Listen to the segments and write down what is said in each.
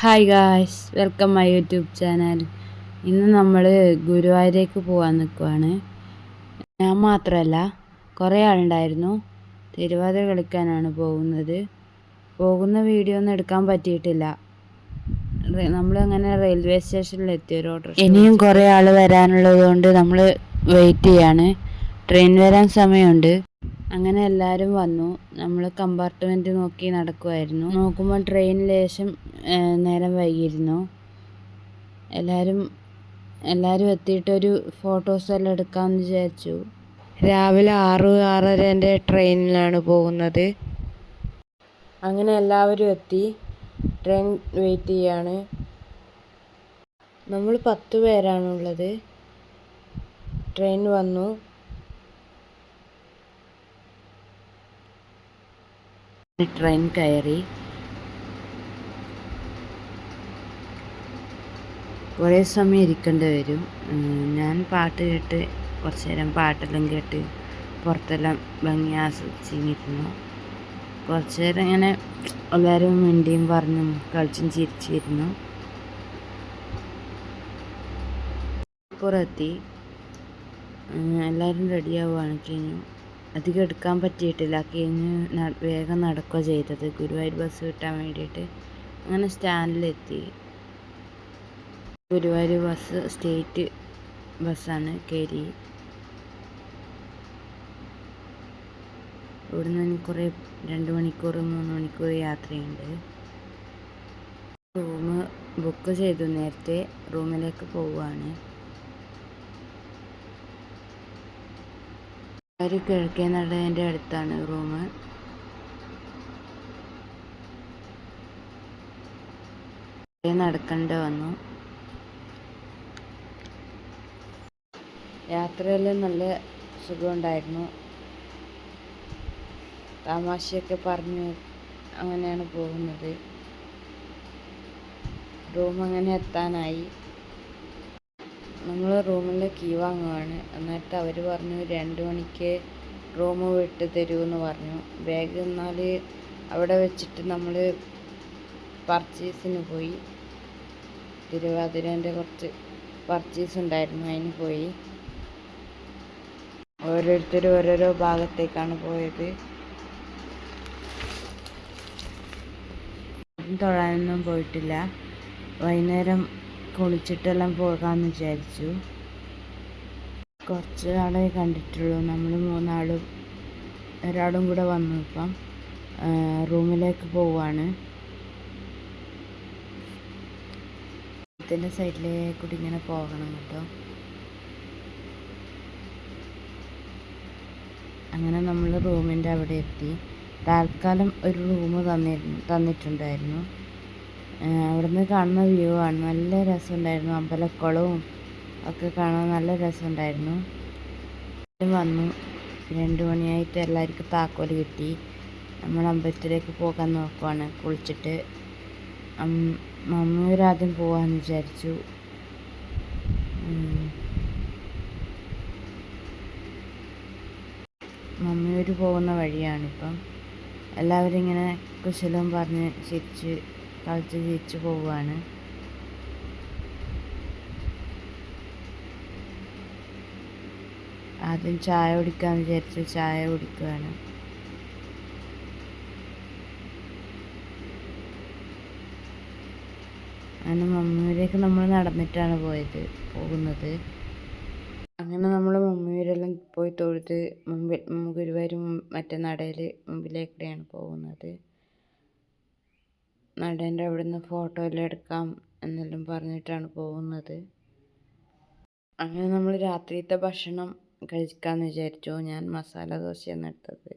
Hi guys welcome my YouTube channel ഇന്ന് നമ്മൾ ഗുരുവായൂരേക്ക് പോകാൻ നിൽക്കുവാണ് ഞാൻ മാത്രമല്ല കുറേ ആളുണ്ടായിരുന്നു. തിരുവാതിര കളിക്കാനാണ് പോകുന്നത്. പോകുന്ന വീഡിയോ ഒന്നും എടുക്കാൻ പറ്റിയിട്ടില്ല. നമ്മൾ അങ്ങനെ റെയിൽവേ സ്റ്റേഷനിൽ എത്തി ഒരു ഓട്ടോ ഇനിയും കുറേ ആൾ വരാനുള്ളത് കൊണ്ട് നമ്മൾ വെയിറ്റ് ചെയ്യാണ്. ട്രെയിൻ വരാൻ സമയമുണ്ട്. അങ്ങനെ എല്ലാവരും വന്നു. നമ്മൾ കമ്പാർട്ട്മെന്റ് നോക്കി നടക്കുമായിരുന്നു നോക്കുമ്പോൾ ട്രെയിൻ ലേശം നേരം വൈകിയിരുന്നു. എല്ലാവരും എല്ലാവരും എത്തിയിട്ടൊരു ഫോട്ടോസ് എല്ലാം എടുക്കാമെന്ന് വിചാരിച്ചു. രാവിലെ ആറ് ആറരന്റെ ട്രെയിനിലാണ് പോകുന്നത്. അങ്ങനെ എല്ലാവരും എത്തി. ട്രെയിൻ വെയിറ്റ് ചെയ്യാണ്. നമ്മൾ പത്ത് പേരാണുള്ളത് ട്രെയിൻ വന്നു. ട്രെയിൻ കയറി. കുറേ സമയം ഇരിക്കേണ്ടി വരും. ഞാൻ പാട്ട് കേട്ട് കുറച്ച് നേരം പാട്ടെല്ലാം കേട്ട് പുറത്തെല്ലാം ഭംഗി ആസ്വദിച്ചിരുന്നു. കുറച്ച് നേരം ഇങ്ങനെ എല്ലാവരും മിണ്ടിയും പറഞ്ഞും കളിച്ചും ചിരിച്ചിരുന്നു. പുറത്തി എല്ലാവരും റെഡിയാവുകയാണ് കഴിഞ്ഞു. അധികം എടുക്കാൻ പറ്റിയിട്ടില്ല. കഴിഞ്ഞ് വേഗം നടക്കുക ചെയ്തത്. ഗുരുവായൂർ ബസ് കിട്ടാൻ വേണ്ടിയിട്ട് അങ്ങനെ സ്റ്റാൻഡിലെത്തി. ഗുരുവായൂർ ബസ് സ്റ്റേറ്റ് ബസ്സാണ് കയറി ഇവിടുന്ന് കുറേ രണ്ട് മണിക്കൂർ മൂന്ന് മണിക്കൂർ യാത്രയുണ്ട്. റൂം ബുക്ക് ചെയ്തു. നേരത്തെ റൂമിലേക്ക് പോവുകയാണ്. ഒരു കിഴക്കേ നടേന്റെ അടുത്താണ് റൂം. നടക്കേണ്ടി വന്നു. യാത്രയെല്ലാം നല്ല സുഖമുണ്ടായിരുന്നു. തമാശയൊക്കെ പറഞ്ഞു അങ്ങനെയാണ് പോകുന്നത്. റൂം അങ്ങനെ എത്താനായി. നമ്മൾ റൂമിന്റെ കീ വാങ്ങുകയാണ് എന്നിട്ട് അവർ പറഞ്ഞു രണ്ട് മണിക്ക് റൂം വിട്ട് തരുമെന്ന് പറഞ്ഞു. ബാഗ് എന്നാൽ അവിടെ വെച്ചിട്ട് നമ്മൾ പർച്ചേസിന് പോയി. തിരുവാതിരേന്റെ കുറച്ച് പർച്ചേസ് ഉണ്ടായിരുന്നു അതിന് പോയി. ഓരോരുത്തർ ഓരോരോ ഭാഗത്തേക്കാണ് പോയത്. തൊഴാനൊന്നും പോയിട്ടില്ല. വൈകുന്നേരം കുളിച്ചിട്ടെല്ലാം പോകാമെന്ന് വിചാരിച്ചു. കുറച്ച് ആളെ കണ്ടിട്ടുള്ളൂ. നമ്മൾ മൂന്നാളും ഒരാളും കൂടെ വന്നു ഇപ്പം. റൂമിലേക്ക് പോവാണ്. ഇതിന്റെ സൈഡിലേക്കൂടി ഇങ്ങനെ പോകണം കേട്ടോ. അങ്ങനെ നമ്മൾ റൂമിന്റെ അവിടെ എത്തി. തൽക്കാലം ഒരു റൂം തന്നിരുന്നു തന്നിട്ടുണ്ടായിരുന്നു. അവിടുന്ന് കാണുന്ന വ്യൂ ആണ്. നല്ല രസമുണ്ടായിരുന്നു. അമ്പലക്കുളവും ഒക്കെ കാണാൻ നല്ല രസമുണ്ടായിരുന്നു. വന്നു. രണ്ട് മണിയായിട്ട് എല്ലാവർക്കും താക്കോൽ കിട്ടി. നമ്മൾ അമ്പലത്തിലേക്ക് പോകാൻ നോക്കുവാണ്. കുളിച്ചിട്ട്. മമ്മൂരാദ്യം പോകാമെന്ന് വിചാരിച്ചു. മമ്മിയൂർ പോകുന്ന വഴിയാണിപ്പം. എല്ലാവരും ഇങ്ങനെ കുശലം പറഞ്ഞ് ചിരിച്ച് കളിച്ച് ജയിച്ച് പോവുകയാണ്. ആദ്യം ചായ കുടിക്കാന്ന് വിചാരിച്ചു ചായ കുടിക്കുകയാണ് അങ്ങനെ മമ്മിയൂരേക്ക് നമ്മൾ നടന്നിട്ടാണ് പോയത് പോകുന്നത്. അങ്ങനെ നമ്മൾ മമ്മൂരെല്ലാം പോയി തൊഴുത് മുമ്പിൽ ഗുരുവായൂർ മറ്റേ നടയിൽ മുമ്പിലേക്കൂടെയാണ് പോകുന്നത്. നടേന്റെ അവിടുന്ന് ഫോട്ടോ എല്ലാം എടുക്കാം എന്നെല്ലാം പറഞ്ഞിട്ടാണ് പോകുന്നത്. അങ്ങനെ നമ്മൾ രാത്രിയത്തെ ഭക്ഷണം കഴിക്കാമെന്ന് വിചാരിച്ചു. ഞാൻ മസാല ദോശയാണ് എടുത്തത്.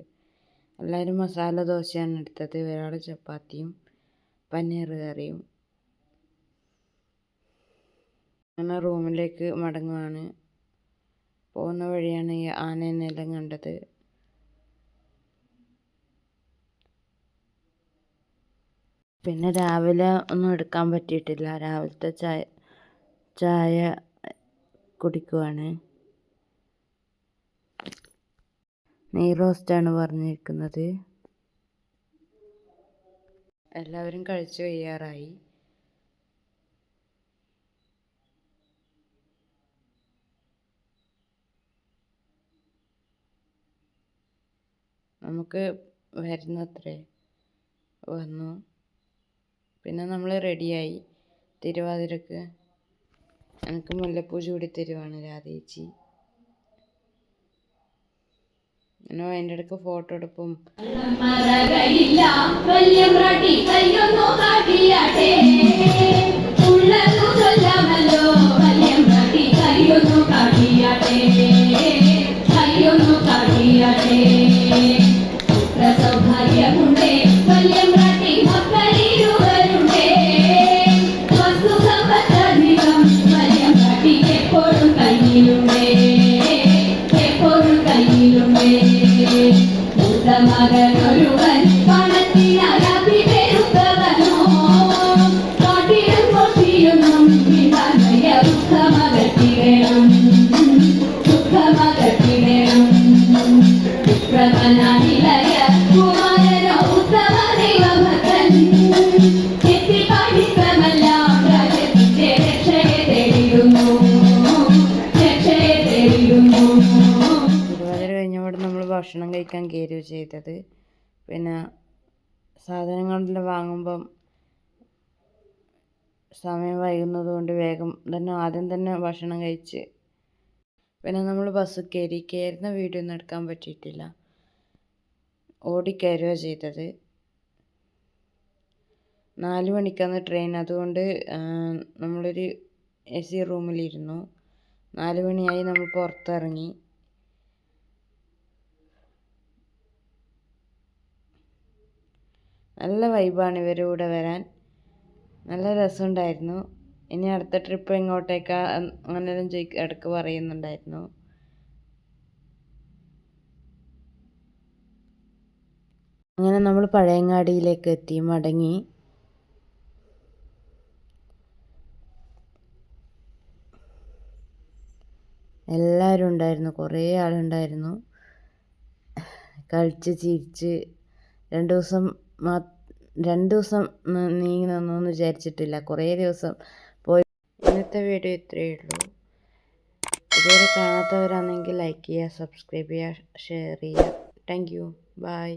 എല്ലാവരും മസാല ദോശയാണ് എടുത്തത്. ഒരാൾ ചപ്പാത്തിയും പനീർ കറിയും. അങ്ങനെ റൂമിലേക്ക് മടങ്ങുവാണ്. പോകുന്ന വഴിയാണ് ഈ ആനേനെല്ലാം കണ്ടത്. പിന്നെ രാവിലെ ഒന്നും എടുക്കാൻ പറ്റിയിട്ടില്ല. രാവിലത്തെ ചായ ചായ കുടിക്കുവാണ്. നെയ് റോസ്റ്റാണ് പറഞ്ഞിരിക്കുന്നത്. എല്ലാവരും കഴിച്ചു കഴിയാറായി നമുക്ക് വരുന്നത്രേ വന്നു. പിന്നെ നമ്മൾ റെഡിയായി. തിരുവാതിരക്ക്. എനിക്ക് മുല്ലപ്പൂ ചൂടി തരുവാണ് രാധേച്ചി. പിന്നെ അതിന്റെ ഇടയ്ക്ക് ഫോട്ടോ എടുപ്പും. മറകയില്ല ഭക്ഷണം കഴിക്കാൻ കയറുക ചെയ്തത്. പിന്നെ സാധനങ്ങളെല്ലാം വാങ്ങുമ്പം സമയം വൈകുന്നത് കൊണ്ട് വേഗം തന്നെ ആദ്യം തന്നെ ഭക്ഷണം കഴിച്ച് പിന്നെ നമ്മൾ ബസ് കയറി. കയറുന്ന വീഡിയോ ഒന്നും എടുക്കാൻ പറ്റിയിട്ടില്ല. ഓടിക്കയറുക ചെയ്തത്. നാല് മണിക്കാണ് ട്രെയിൻ അതുകൊണ്ട് നമ്മളൊരു എ സി റൂമിലിരുന്നു. നാല് മണിയായി നമ്മൾ പുറത്തിറങ്ങി. നല്ല വൈബാണ് ഇവരുടെ കൂടെ വരാൻ. നല്ല രസമുണ്ടായിരുന്നു. ഇനി അടുത്ത ട്രിപ്പ് എങ്ങോട്ടേക്കാ അങ്ങനെല്ലാം ചോദിക്ക ഇടയ്ക്ക് പറയുന്നുണ്ടായിരുന്നു. അങ്ങനെ നമ്മൾ പഴയങ്ങാടിയിലേക്ക് എത്തി മടങ്ങി. എല്ലാവരും ഉണ്ടായിരുന്നു കുറേ ആളുണ്ടായിരുന്നു. കളിച്ച് ചിരിച്ച്. രണ്ട് ദിവസം രണ്ട് ദിവസം നീങ്ങി നിന്നൊന്നും വിചാരിച്ചിട്ടില്ല. കുറേ ദിവസം പോയി. ഇന്നത്തെ വീഡിയോ ഇത്രയേ ഉള്ളൂ. ഇതുവരെ കാണാത്തവരാണെങ്കിൽ ലൈക്ക് ചെയ്യുക സബ്സ്ക്രൈബ് ചെയ്യുക ഷെയർ ചെയ്യുക. Thank you bye